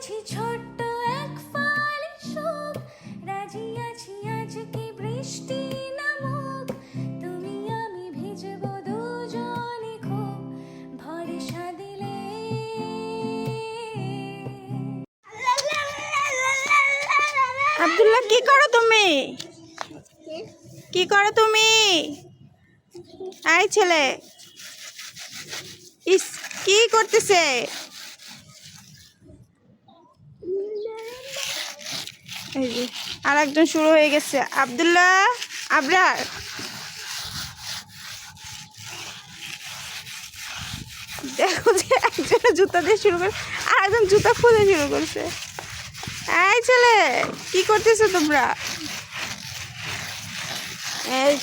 সাজিয়েছি ছোট্ট এক ফালি সুখ। রাজি আছি আজকে বৃষ্টি নামুক তুমি আমি ভিজব দুজনে খুব। ভরসা দিলে। আব্দুল্লাহ, কি করো তুমি? কি করো তুমি? আই ছেলে। ইস, কি করতেছে? এই যে আর একজন শুরু হয়ে গেছে। আব্দুল্লাহ আবরার। দেখো যে একজন জুতা দিয়ে শুরু করে আর একজন জুতা খুঁজে শুরু করছে। এই ছেলে কি করতেছো তোমরা? এই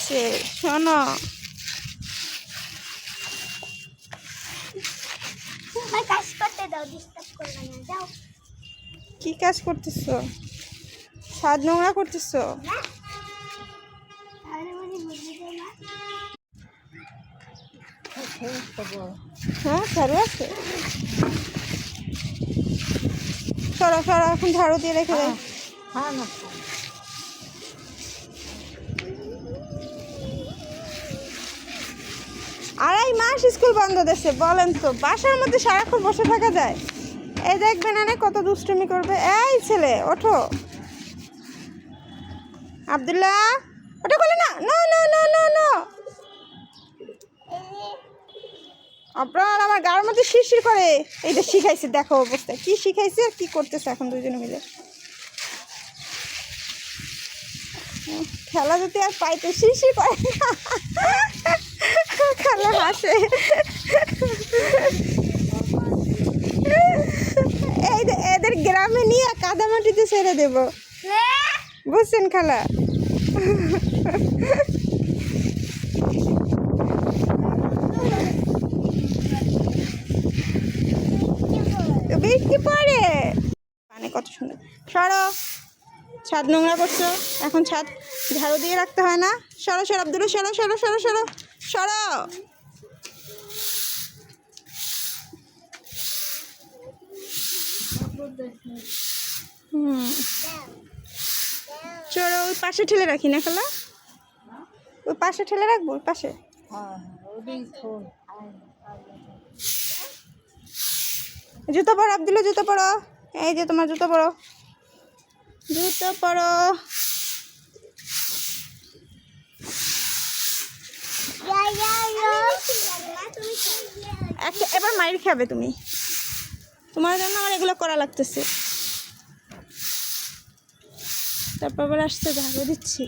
শোনো। কাজ করতে দাও ডিস্টার্ব করবে না যাও। কি কাজ করতেছো? ছাদ নোংরা করতেছো? হ্যাঁ ঝাড়ু আছে। সরা সরা, এখন ঝাড়ু দিয়ে রেখে দেয় আড়াই মাস স্কুল বন্ধ দেশে বলেন তো, বাসার মধ্যে সারাক্ষণ বসে থাকা যায়। এই দেখবেন না কত দুষ্টুমি করবে। এই ছেলে, ওঠো। আব্দুল্লাহ? ওটা বলে না? No no no no no. আপনার আমার গায়ের মধ্যে শিরশির করে। এইটা শিখাইছে দেখো অবস্থায় কি শিখাইছে আর কি করতেছে এখন দুজনে মিলে? খেলা যদি আর পাইতে শিরশির করে। খেলা হাসে। এই এদের গ্রামে নিয়ে কাদামাটিতে ছেড়ে দেব। বুঝছেন খালা? বৃষ্টি মানে কত সুন্দর। সরো। ছাদ নোংরা করছ। এখন ছাদ ঝাড়ু দিয়ে রাখতে হয় না। সরো সরো, আব্দুল, সরো সরো সরো সরো সরো। হুম। ওই পাশে ঠেলে রাখি না খালা? ওই পাশে ঠেলে রাখব, ওই পাশে? জুতো পরো আব্দুল্লা জুতো পরো। এই যে তোমার জুতো পরো। জুতো পরো। এবার মাইর খাবে তুমি। তোমার জন্য আমার এগুলো করা লাগতেছে। তারপর আবার আসতে ঝাড়ু দিচ্ছি।